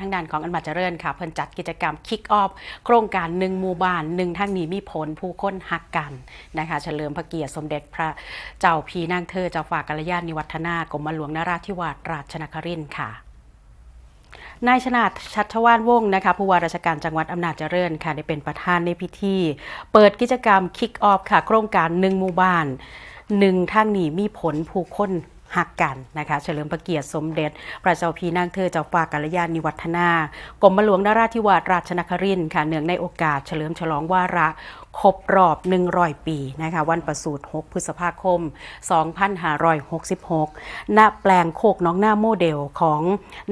ทางด้านของอันบัตเจริญค่ะ เพิ่นจัดกิจกรรมคิกออฟโครงการหนึ่งหมู่บ้านหนึ่งทางนี้มีผลผู้คนหักกันนะคะเฉลิมพระเกียรติสมเด็จพระเจ้าพีนางเธอเจ้าฝากกัลยาณิวัฒนากรมหลวงนราธิวาสราชนครินทร์ค่ะนายชนาชัชวานวงศ์นะคะผู้ว่าราชการจังหวัดอำนาจเจริญค่ะได้เป็นประธานในพิธี เปิดกิจกรรมคิกออฟค่ะ โครงการหนึ่งหมู่บ้านหนึ่งทางนี้มีผลผู้คน หักกันนะคะเฉลิมพระเกียรติสมเด็จ พระเจ้าพีนางเธอเจ้าฟ้ากัลยาณิวัฒนากรมหลวงนราธิวาสราชนครินค่ะเนื่องในโอกาสเฉลิมฉลองวาระครบรอบ 100 ปีนะคะวันประสูติ 6 พฤษภาคม 2566 ณแปลงโคกน้องหน้าโมเดลของ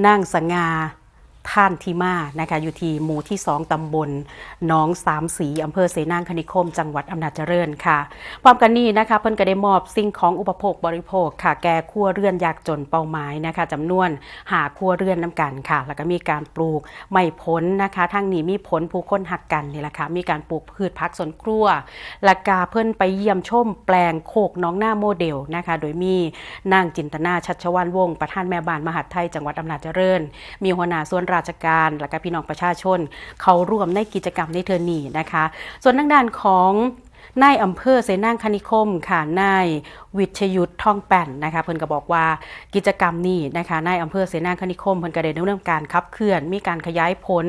นางสง่า ท่านทีมานะคะอยู่ที่หมู่ที่ 2ตำบลหน้องสามสีอำเภอเสนางคณิคม จังหวัดอำนาจเจริญค่ะพร้อมกันนี้นะคะ เพิ่นก็ได้มอบสิ่งของอุปโภคบริโภคค่ะ แก่ครัวเรือนยากจนเป้าหมายนะคะจำนวนหาครัวเรือนน้ำกันค่ะ แล้วก็มีการปลูกไม่พ้นนะคะ ทั้งนี้มีผลผู้คนหักกันนี่แหละค่ะ มีการปลูกพืชพักสวนครัวและกาเพิ่นไปเยี่ยมชมแปลงโคกน้องหน้าโมเดลนะคะ โดยมีนางจินตนาชัชวานวงศ์ประธานแม่บ้านมหาดไทยจังหวัดอำนาจเจริญ มีหัวหน้าส่วนราชการและก็พี่น้องประชาชน เขาร่วมในกิจกรรมในเทอร์นีนะคะ ส่วนทางด้านของนายอำเภอเสนางคณิคมค่ะนาย วิชยุทธทองแป่นนะคะเพิ่นก็บอกว่ากิจกรรมนี้นะคะนายอำเภอเสนาคณิคมเพิ่นก็ได้ดำเนินการขับเคลื่อน มีการขยายผล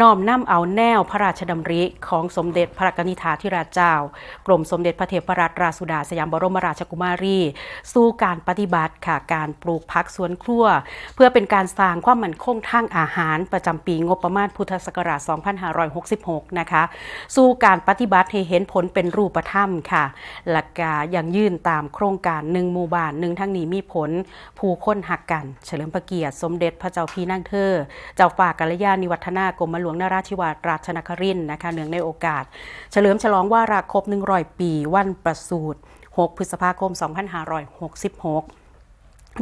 น้อมนำเอาแนวพระราชดำริของสมเด็จพระกนิษฐาธิราชเจ้า กรมสมเด็จพระเทพรัตนราชสุดาสยามบรมราชกุมารี สู่การปฏิบัติค่ะการปลูกพักสวนครัว เพื่อเป็นการสร้างความมั่นคงทางอาหารประจำปีงบประมาณพุทธศักราช 2566 นะคะสู่การปฏิบัติให้เห็นผลเป็นรูปธรรมค่ะหลักการยังยื่นตามโคครงการหนึ่งหมู่บ้านหนึ่งทั้งนี้มีผลผู้คนหักกัน เฉลิมพระเกียรติ สมเด็จพระเจ้าพี่นั่งเธอ เจ้าฝ่ากัลยาณิวัฒนากรมหลวงนราธิวาสราชนครินทร์นะคะเนื่องในโอกาส เฉลิมฉลองว่าราครบ100 ปี วันประสูติ6พฤษภาคม 2566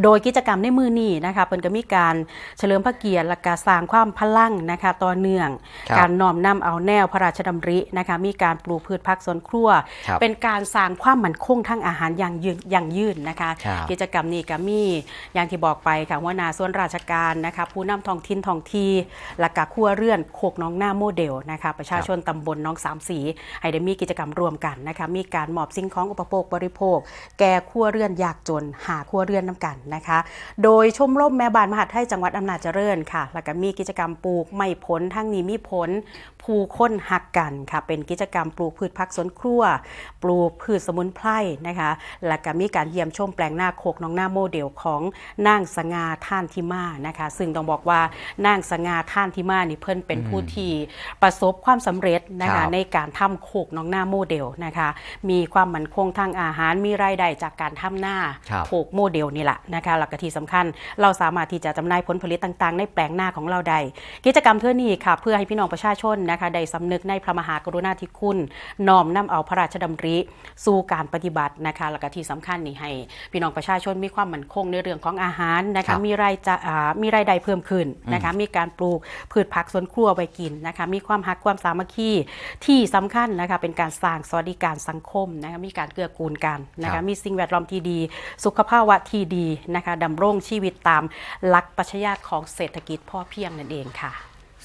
โดยกิจกรรมในมือนี้นะคะเพิ่นก็มีการเฉลิมพระเกียรติและการสร้างความพลังนะคะต่อเนื่อง ครับการน้อมนำเอาแนวพระราชดำรินะคะมีการปลูกพืชพักสวนครัว ครับเป็นการสร้างความมั่นคงทางอาหารอย่างยืนอย่างยืนนะคะ ครับกิจกรรมนี้ก็มีอย่างที่บอกไปค่ะหัวหน้าส่วนราชการนะคะผู้นำท้องถิ่นท้องที่และก็ครัวเรือนโคกน้องหน้าโมเดลนะคะประชาชนตำบลน้องสามสีให้ได้มีกิจกรรมร่วมกันนะคะมีการมอบสิ่งของอุปโภคบริโภค แก่ครัวเรือนยากจนหาครัวเรือนน้ำกันนะคะ โดยชมรมแม่บ้านมหาดไทยจังหวัดอำนาจเจริญค่ะ แล้วก็มีกิจกรรมปลูกไม่ผลทั้งนี้มีผลผู้คนหักกันค่ะ เป็นกิจกรรมปลูกพืชพักสวนครัว ปลูกพืชสมุนไพรนะคะ แล้วก็มีการเยี่ยมชมแปลงหน้าโคกน้องหน้าโมเดลของนางสง่าท่านทิมานะคะ ซึ่งต้องบอกว่านางสง่าท่านทิมานี่เพิ่นเป็นผู้ที่ประสบความสำเร็จนะครัคะบในการทำโคกน้องหน้าโมเดลนะคะ มีความมั่นคงทางอาหารมีรายได้จากการทำหน้าครับโคกโมเดลนี่แหละนะคะแล้วก็ที่สำคัญ เราสามารถที่จะจำหน่ายผลผลิตต่างๆ ในแปลงหน้าของเราได้กิจกรรมเท่านี้ค่ะ เพื่อให้พี่น้องประชาชนนะคะได้สำนึกในพระมหากรุณาธิคุณน้อมนำเอาพระราชดำริ สู่การปฏิบัตินะคะแล้วก็ที่สำคัญนี่ให้พี่น้องประชาชนมีความมั่นคงในเรื่องของอาหารนะครัคะบมีรายจะอ่ามีรายได้เพิ่มขึ้นนะคะมีการปลูกพืชผักสวนครัวไว้กินนะคะมีความหักความสามัคคีที่สำคัญนะคะเป็นการสร้างสวัสดิการสังคมนะคะมีการเกื้อกูลกันนะครัคะบมีสิ่งแวดล้อมที่ดี สุขภาวะที่ดีนะคะดำรงชีวิตตามหลักปรัชญาของเศรษฐกิจพ่อเพียงนั่นเองค่ะ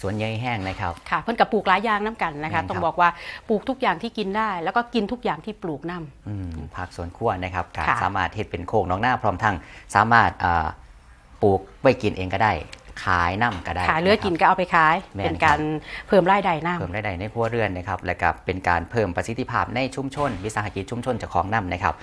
สวนใยแห้งนะครับ ค่ะ เพิ่นกับปลูกหลายอย่างน้ำกันนะคะแม่นครับต้องบอกว่าปลูกทุกอย่างที่กินได้ แล้วก็กินทุกอย่างที่ปลูกน้ำอืมผักสวนครัวนะครับก็ค่ะสามารถเฮ็ดเป็นโคกน้องหน้าพร้อมทั้งสามารถอ่าปลูกไว้กินเองก็ได้ขายน้ำก็ได้ขายเหลือกินก็เอาไปขายแม่นเป็นการเพิ่มรายได้น้เพิ่มรายได้ในครัวเรือนนะครับ และก็เป็นการเพิ่มประสิทธิภาพในชุมชน วิสาหกิจชุมชนเจ้าของน้ำนะครับ